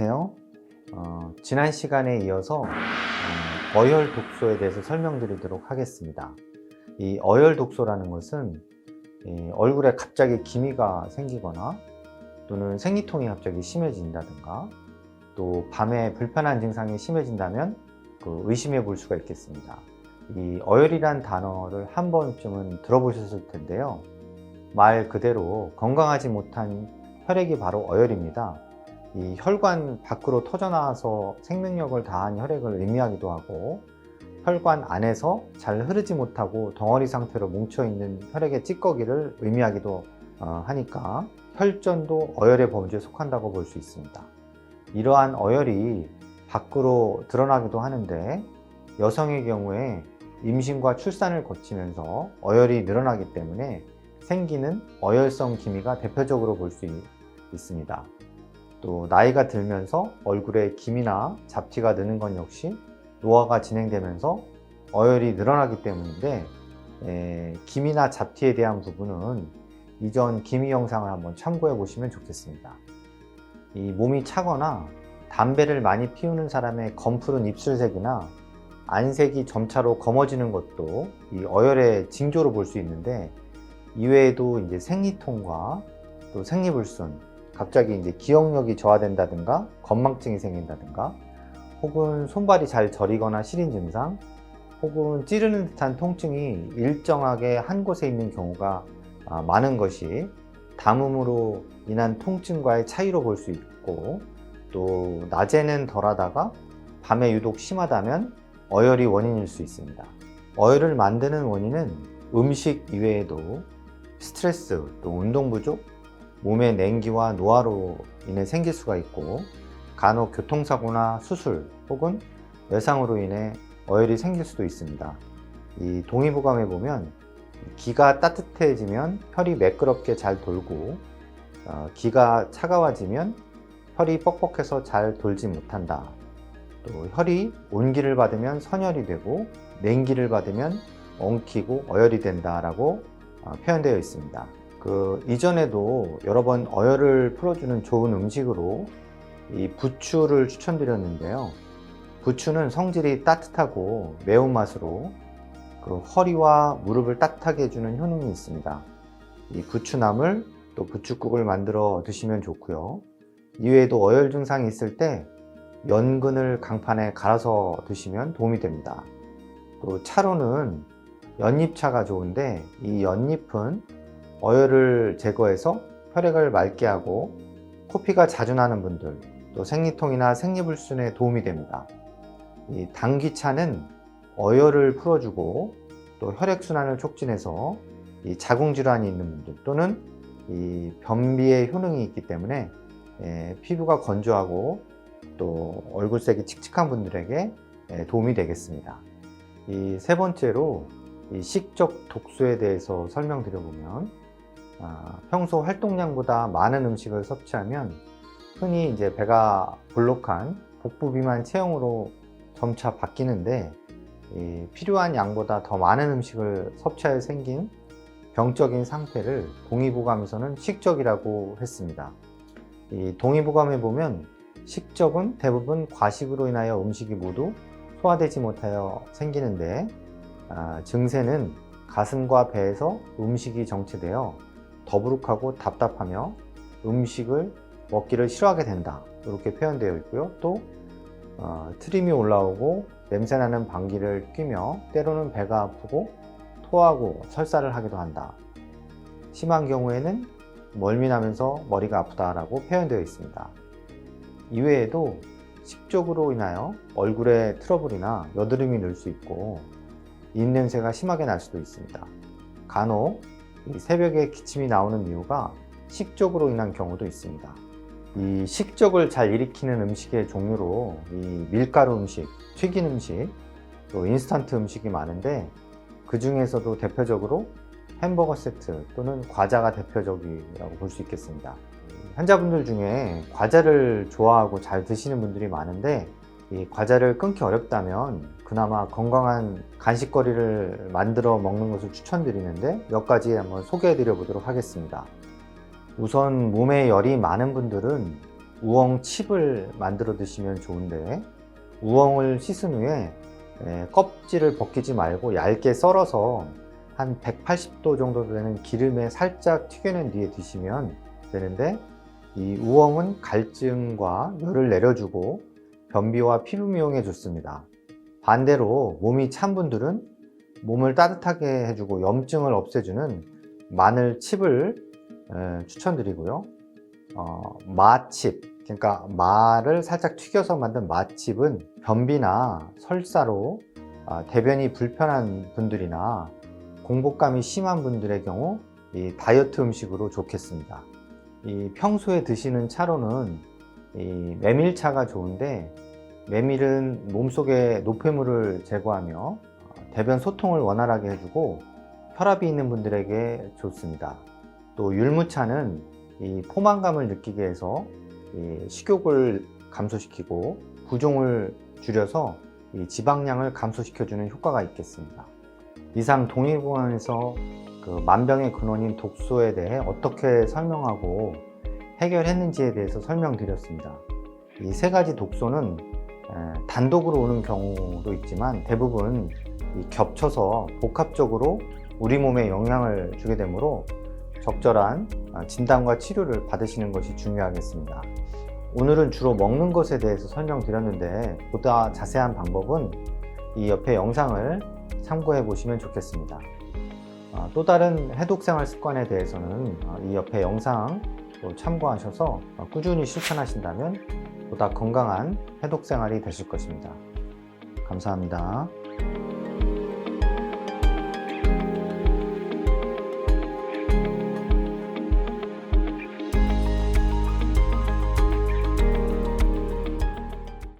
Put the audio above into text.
안녕하세요. 어, 지난 시간에 이어서 어, 어혈 독소에 대해서 설명드리도록 하겠습니다. 이 어혈 독소라는 것은 이 얼굴에 갑자기 기미가 생기거나 또는 생리통이 갑자기 심해진다든가 또 밤에 불편한 증상이 심해진다면 그 의심해 볼 수가 있겠습니다. 이 어혈이란 단어를 한 번쯤은 들어보셨을 텐데요. 말 그대로 건강하지 못한 혈액이 바로 어혈입니다. 이 혈관 밖으로 터져나와서 생명력을 다한 혈액을 의미하기도 하고 혈관 안에서 잘 흐르지 못하고 덩어리 상태로 뭉쳐있는 혈액의 찌꺼기를 의미하기도 어, 하니까 혈전도 어혈의 범주에 속한다고 볼 수 있습니다. 이러한 어혈이 밖으로 드러나기도 하는데 여성의 경우에 임신과 출산을 거치면서 어혈이 늘어나기 때문에 생기는 어혈성 기미가 대표적으로 볼 수 있습니다. 또 나이가 들면서 얼굴에 기미나 잡티가 느는 건 역시 노화가 진행되면서 어혈이 늘어나기 때문인데 에, 기미나 잡티에 대한 부분은 이전 기미 영상을 한번 참고해 보시면 좋겠습니다. 이 몸이 차거나 담배를 많이 피우는 사람의 검푸른 입술색이나 안색이 점차로 검어지는 것도 이 어혈의 징조로 볼 수 있는데 이외에도 이제 생리통과 또 생리불순, 갑자기 이제 기억력이 저하된다든가 건망증이 생긴다든가 혹은 손발이 잘 저리거나 시린 증상 혹은 찌르는 듯한 통증이 일정하게 한 곳에 있는 경우가 아, 많은 것이 담음으로 인한 통증과의 차이로 볼 수 있고 또 낮에는 덜하다가 밤에 유독 심하다면 어혈이 원인일 수 있습니다. 어혈을 만드는 원인은 음식 이외에도 스트레스, 또 운동 부족, 몸의 냉기와 노화로 인해 생길 수가 있고 간혹 교통사고나 수술 혹은 외상으로 인해 어혈이 생길 수도 있습니다. 이 동의보감에 보면 기가 따뜻해지면 혈이 매끄럽게 잘 돌고 어, 기가 차가워지면 혈이 뻑뻑해서 잘 돌지 못한다. 또 혈이 온기를 받으면 선혈이 되고 냉기를 받으면 엉키고 어혈이 된다라고 어, 표현되어 있습니다. 그 이전에도 여러 번 어혈을 풀어주는 좋은 음식으로 이 부추를 추천드렸는데요. 부추는 성질이 따뜻하고 매운맛으로 그 허리와 무릎을 따뜻하게 해주는 효능이 있습니다. 이 부추나물 또 부추국을 만들어 드시면 좋고요. 이외에도 어혈 증상이 있을 때 연근을 강판에 갈아서 드시면 도움이 됩니다. 또 차로는 연잎차가 좋은데 이 연잎은 어혈을 제거해서 혈액을 맑게 하고 코피가 자주 나는 분들 또 생리통이나 생리불순에 도움이 됩니다. 이 당귀차는 어혈을 풀어주고 또 혈액순환을 촉진해서 이 자궁질환이 있는 분들 또는 이 변비의 효능이 있기 때문에 예, 피부가 건조하고 또 얼굴색이 칙칙한 분들에게 예, 도움이 되겠습니다. 이 세 번째로 이 식적 독소에 대해서 설명드려보면 아, 평소 활동량보다 많은 음식을 섭취하면 흔히 이제 배가 볼록한 복부 비만 체형으로 점차 바뀌는데 이 필요한 양보다 더 많은 음식을 섭취하여 생긴 병적인 상태를 동의보감에서는 식적이라고 했습니다. 이 동의보감에 보면 식적은 대부분 과식으로 인하여 음식이 모두 소화되지 못하여 생기는데 아, 증세는 가슴과 배에서 음식이 정체되어 더부룩하고 답답하며 음식을 먹기를 싫어하게 된다. 이렇게 표현되어 있고요. 또 어, 트림이 올라오고 냄새나는 방귀를 뀌며 때로는 배가 아프고 토하고 설사를 하기도 한다. 심한 경우에는 멀미나면서 머리가 아프다라고 표현되어 있습니다. 이외에도 식적으로 인하여 얼굴에 트러블이나 여드름이 늘 수 있고 입냄새가 심하게 날 수도 있습니다. 간혹 이 새벽에 기침이 나오는 이유가 식적으로 인한 경우도 있습니다. 이 식적을 잘 일으키는 음식의 종류로 이 밀가루 음식, 튀긴 음식, 또 인스턴트 음식이 많은데 그 중에서도 대표적으로 햄버거 세트 또는 과자가 대표적이라고 볼 수 있겠습니다. 환자분들 중에 과자를 좋아하고 잘 드시는 분들이 많은데 이 과자를 끊기 어렵다면 그나마 건강한 간식거리를 만들어 먹는 것을 추천드리는데 몇 가지 한번 소개해 드려 보도록 하겠습니다. 우선 몸에 열이 많은 분들은 우엉 칩을 만들어 드시면 좋은데 우엉을 씻은 후에 에, 껍질을 벗기지 말고 얇게 썰어서 한 180도 정도 되는 기름에 살짝 튀겨낸 뒤에 드시면 되는데 이 우엉은 갈증과 열을 내려주고 변비와 피부 미용에 좋습니다. 반대로 몸이 찬 분들은 몸을 따뜻하게 해주고 염증을 없애주는 마늘 칩을 에, 추천드리고요. 어, 마칩, 그러니까 마를 살짝 튀겨서 만든 마칩은 변비나 설사로 아, 대변이 불편한 분들이나 공복감이 심한 분들의 경우 이 다이어트 음식으로 좋겠습니다. 이 평소에 드시는 차로는 이 메밀차가 좋은데 메밀은 몸속의 노폐물을 제거하며 어, 대변 소통을 원활하게 해주고 혈압이 있는 분들에게 좋습니다. 또 율무차는 이 포만감을 느끼게 해서 이 식욕을 감소시키고 부종을 줄여서 이 지방량을 감소시켜주는 효과가 있겠습니다. 이상 동의보안에서 그 만병의 근원인 독소에 대해 어떻게 설명하고 해결했는지에 대해서 설명드렸습니다. 이 세 가지 독소는 에, 단독으로 오는 경우도 있지만 대부분 이 겹쳐서 복합적으로 우리 몸에 영향을 주게 되므로 적절한 아, 진단과 치료를 받으시는 것이 중요하겠습니다. 오늘은 주로 먹는 것에 대해서 설명드렸는데 보다 자세한 방법은 이 옆에 영상을 참고해 보시면 좋겠습니다. 아, 또 다른 해독 생활 습관에 대해서는 아, 이 옆에 영상 또 참고하셔서 아, 꾸준히 실천하신다면 보다 건강한 해독 생활이 되실 것입니다. 감사합니다.